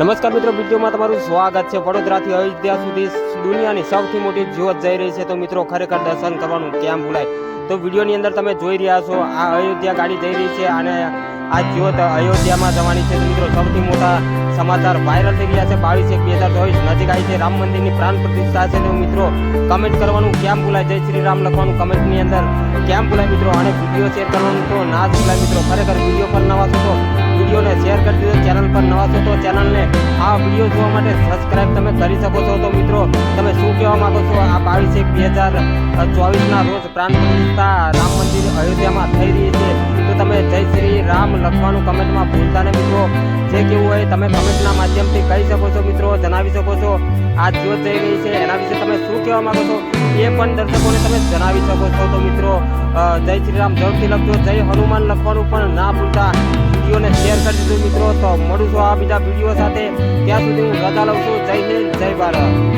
નમસ્કાર મિત્રો, વિડીયોમાં તમારું સ્વાગત છે. વડોદરાથી અયોધ્યા સુધી દુનિયાની સૌથી મોટી જ્યોત જઈ રહી છે. તો મિત્રો, ખરેખર દર્શન કરવાનું કેમ ભૂલાય? તો વિડીયોની અંદર તમે જોઈ રહ્યા છો, આ અયોધ્યા ગાડી જઈ રહી છે અને આ જ્યોત અયોધ્યામાં જવાની છે. મિત્રો, સૌથી મોટા સમાચાર વાયરલ થઈ રહ્યા છે. બાવીસ એક બે હજાર ચોવીસ નજીક આવી છે. રામ મંદિરની પ્રાણ પ્રતિષ્ઠા છે. તો મિત્રો કમેન્ટ કરવાનું કેમ ભૂલાય? જય શ્રી રામ લખવાનું કમેન્ટની અંદર કેમ ભૂલાય મિત્રો? અને વીડિયો શેર કરવાનું તો ના જ ભૂલાય મિત્રો. ખરેખર વીડિયો પર નવા છો તો ચેનલ પર નવા છો તો ચેનલને આ વીડિયો જોવા માટે સબસ્ક્રાઇબ તમે કરી શકો છો. તો મિત્રો, તમે શું કહેવા માંગો છો? આ બાવીસ એક બે હજાર ચોવીસના રોજ પ્રાણ પ્રતિષ્ઠા રામ મંદિર અયોધ્યામાં થઈ રહી છે. તો તમે જય શ્રી રામ લખવાનું કમેન્ટમાં ભૂલતા નહીં મિત્રો. જે કેવું હોય તમે કમેન્ટના માધ્યમથી કહી શકો છો મિત્રો, જણાવી શકો છો. આ જ્યોત જઈ રહી છે. એના વિશે તમે શું કહેવા માંગો છો? એ પણ દર્શકોને તમે જણાવી શકો છો. તો મિત્રો જય શ્રી રામ. જરૂરથી લખજો. જય હનુમાન લખવાનું પણ ના ભૂલતા. વિડીયોને શેર કરી દીધો મિત્રો. તો મળું છું આ બીજા વીડિયો સાથે. ત્યાં સુધી હું રજા લઉં છું. જય હિન્દ, જય ભારત.